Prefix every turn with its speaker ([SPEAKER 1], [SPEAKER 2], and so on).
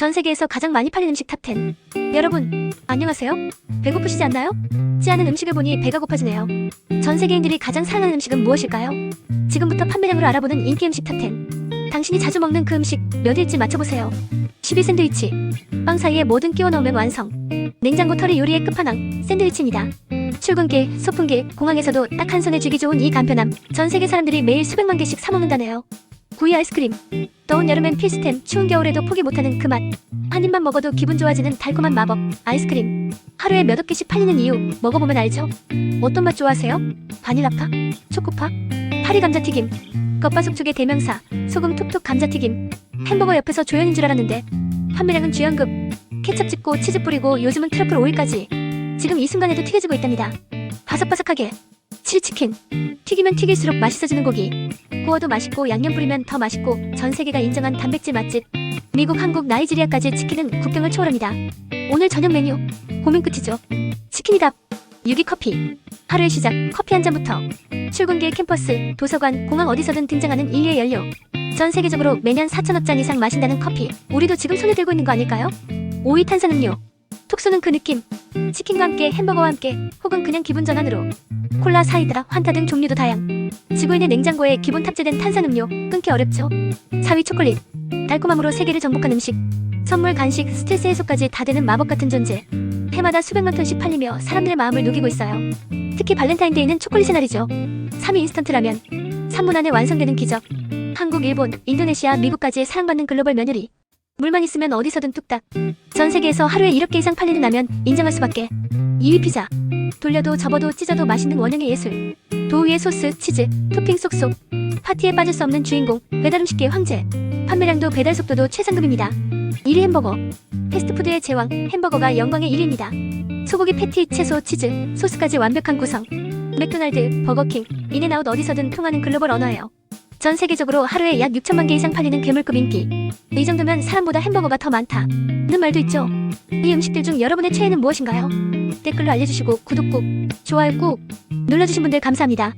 [SPEAKER 1] 전 세계에서 가장 많이 팔린 음식 탑10. 여러분, 안녕하세요? 배고프시지 않나요? 찌하는 음식을 보니 배가 고파지네요. 전 세계인들이 가장 사랑하는 음식은 무엇일까요? 지금부터 판매량으로 알아보는 인기 음식 탑10. 당신이 자주 먹는 그 음식 몇 위일지 맞춰보세요. 10위 샌드위치. 빵 사이에 뭐든 끼워 넣으면 완성. 냉장고 털이 요리의 끝판왕 샌드위치입니다. 출근길, 소풍길, 공항에서도 딱 한 손에 쥐기 좋은 이 간편함. 전 세계 사람들이 매일 수백만 개씩 사 먹는다네요. 구이 아이스크림. 더운 여름엔 필수템, 추운 겨울에도 포기 못하는 그 맛. 한 입만 먹어도 기분 좋아지는 달콤한 마법. 아이스크림. 하루에 몇억 개씩 팔리는 이유 먹어보면 알죠? 어떤 맛 좋아하세요? 바닐라파? 초코파? 파리 감자튀김. 겉바속촉의 대명사. 소금 톡톡 감자튀김. 햄버거 옆에서 조연인 줄 알았는데 판매량은 주연급. 케첩 찍고 치즈 뿌리고 요즘은 트러플 오일까지. 지금 이 순간에도 튀겨지고 있답니다. 바삭바삭하게. 칠치킨. 튀기면 튀길수록 맛있어지는 고기. 구워도 맛있고 양념 뿌리면 더 맛있고 전 세계가 인정한 단백질 맛집. 미국, 한국, 나이지리아까지 치킨은 국경을 초월합니다. 오늘 저녁 메뉴 고민 끝이죠. 치킨이답. 유기 커피. 하루의 시작 커피 한 잔부터. 출근길 캠퍼스, 도서관, 공항 어디서든 등장하는 인류의 연료. 전 세계적으로 매년 4천억 잔 이상 마신다는 커피. 우리도 지금 손에 들고 있는 거 아닐까요? 5위 탄산음료. 톡 쏘는 그 느낌. 치킨과 함께 햄버거와 함께 혹은 그냥 기분 전환으로. 콜라, 사이다, 환타 등 종류도 다양. 지구인의 냉장고에 기본 탑재된 탄산음료 끊기 어렵죠. 4위 초콜릿. 달콤함으로 세계를 정복한 음식. 선물, 간식, 스트레스 해소까지 다 되는 마법 같은 존재. 해마다 수백만 톤씩 팔리며 사람들의 마음을 녹이고 있어요. 특히 발렌타인데이는 초콜릿의 날이죠. 3위 인스턴트 라면. 3분 안에 완성되는 기적. 한국, 일본, 인도네시아, 미국까지 사랑받는 글로벌 며느리. 물만 있으면 어디서든 뚝딱. 전 세계에서 하루에 이렇게 이상 팔리는 라면 인정할 수밖에. 2위 피자. 돌려도 접어도 찢어도 맛있는 원형의 예술. 도 위에 소스, 치즈, 토핑 쏙쏙. 파티에 빠질 수 없는 주인공, 배달 음식계의 황제. 판매량도 배달 속도도 최상급입니다. 1위 햄버거. 패스트푸드의 제왕, 햄버거가 영광의 1위입니다. 소고기 패티, 채소, 치즈, 소스까지 완벽한 구성. 맥도날드, 버거킹, 인앤아웃 어디서든 통하는 글로벌 언어예요. 전 세계적으로 하루에 약 6천만 개 이상 팔리는 괴물급 인기. 이 정도면 사람보다 햄버거가 더 많다. 는 말도 있죠. 이 음식들 중 여러분의 최애는 무엇인가요? 댓글로 알려주시고 구독 꾹, 좋아요 꾹 눌러주신 분들 감사합니다.